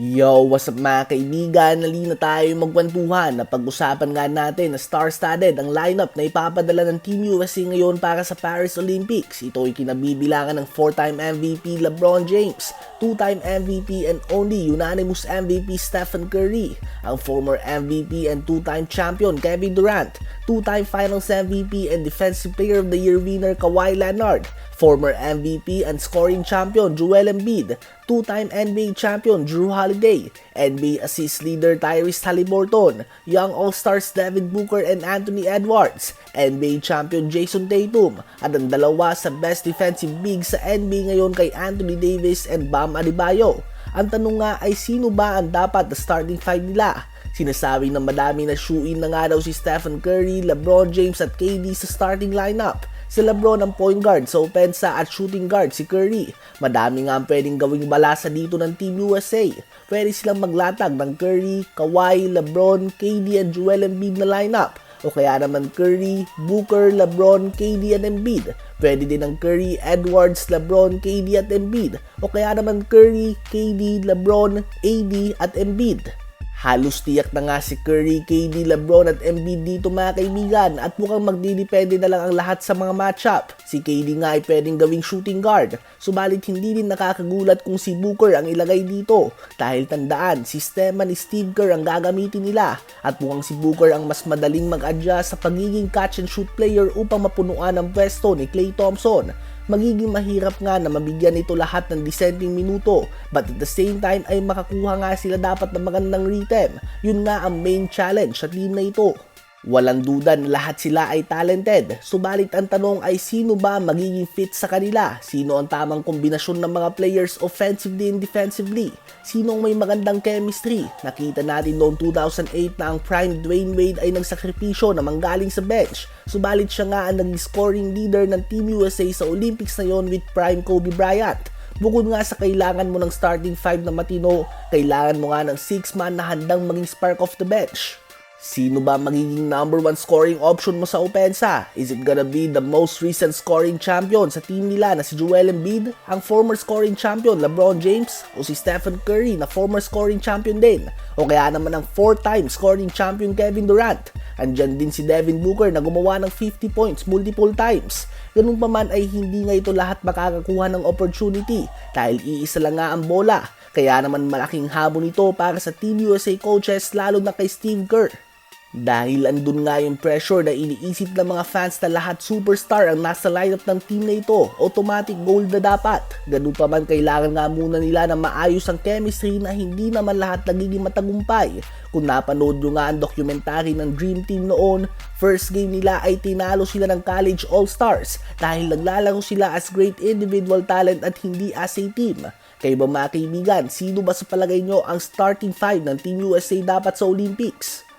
Yo, what's up mga kaibigan? Nali na tayo magkwentuhan na pag-usapan nga natin na star-studded ang lineup na ipapadala ng Team USA ngayon para sa Paris Olympics. Ito ay kinabibilangan ng 4-time MVP LeBron James, 2-time MVP and only unanimous MVP Stephen Curry, ang former MVP and 2-time champion Kevin Durant, 2-time Finals MVP and Defensive Player of the Year winner Kawhi Leonard, former MVP and scoring champion Joel Embiid, two-time NBA champion Drew Holiday, NBA assist leader Tyrese Halliburton, young All-Stars Devin Booker and Anthony Edwards, NBA champion Jason Tatum, at ang dalawa sa best defensive big sa NBA ngayon kay Anthony Davis and Bam Adebayo. Ang tanong nga ay sino ba ang dapat na starting five nila? Sinasabi ng madami na shoe-in na nga daw si Stephen Curry, LeBron James at KD sa starting lineup. Si Lebron ang point guard sa opensa at shooting guard si Curry. Madami nga ang pwedeng gawing balasa dito ng Team USA. Pwede silang maglatag ng Curry, Kawhi, Lebron, KD and Joel Embiid na lineup. O kaya naman Curry, Booker, Lebron, KD at Embiid. Pwede din ang Curry, Edwards, Lebron, KD at Embiid. O kaya naman Curry, KD, Lebron, AD at Embiid. Halos tiyak na nga si Curry, KD, LeBron at Embiid dito mga kaibigan. At mukhang magdidepende na lang ang lahat sa mga matchup. Si KD nga ay pwedeng gawing shooting guard, subalit hindi din nakakagulat kung si Booker ang ilagay dito. Dahil tandaan, sistema ni Steve Kerr ang gagamitin nila. At mukhang si Booker ang mas madaling mag-adjust sa pagiging catch and shoot player upang mapunuan ang pwesto ni Klay Thompson magiging mahirap nga na mabigyan ito lahat ng dissenting minuto but at the same time ay makakuha nga sila dapat ng magandang rhythm. Yun nga ang main challenge sa team na ito. Walang duda na lahat sila ay talented, subalit ang tanong ay sino ba magiging fit sa kanila? Sino ang tamang kombinasyon ng mga players offensively and defensively? Sino ang may magandang chemistry? Nakita natin noong 2008 na ang prime Dwayne Wade ay nagsakripisyo na manggaling sa bench, subalit siya nga ang naging scoring leader ng Team USA sa Olympics na yon with prime Kobe Bryant. Bukod nga sa kailangan mo ng starting 5 na matino, kailangan mo nga ng 6 man na handang maging spark of the bench. Sino ba magiging number one scoring option mo sa opensa? Is it gonna be the most recent scoring champion sa team nila na si Joel Embiid, ang former scoring champion LeBron James, o si Stephen Curry na former scoring champion din? O kaya naman ang four-time scoring champion Kevin Durant? Andyan din si Devin Booker na gumawa ng 50 points multiple times. Ganun pa man ay hindi nga ito lahat makakakuha ng opportunity dahil iisa lang nga ang bola. Kaya naman malaking habon ito para sa Team USA coaches lalo na kay Steve Kerr. Dahil andun nga yung pressure na iniisip ng mga fans na lahat superstar ang nasa lineup ng team na ito, automatic gold na dapat. Ganun pa man kailangan nga muna nila na maayos ang chemistry na hindi naman lahat nagiging matagumpay. Kung napanood nyo nga ang documentary ng Dream Team noon, first game nila ay tinalo sila ng College All-Stars dahil naglalaro sila as great individual talent at hindi as a team. Kayo ba mga kaibigan, sino ba sa palagay nyo ang starting 5 ng Team USA dapat sa Olympics?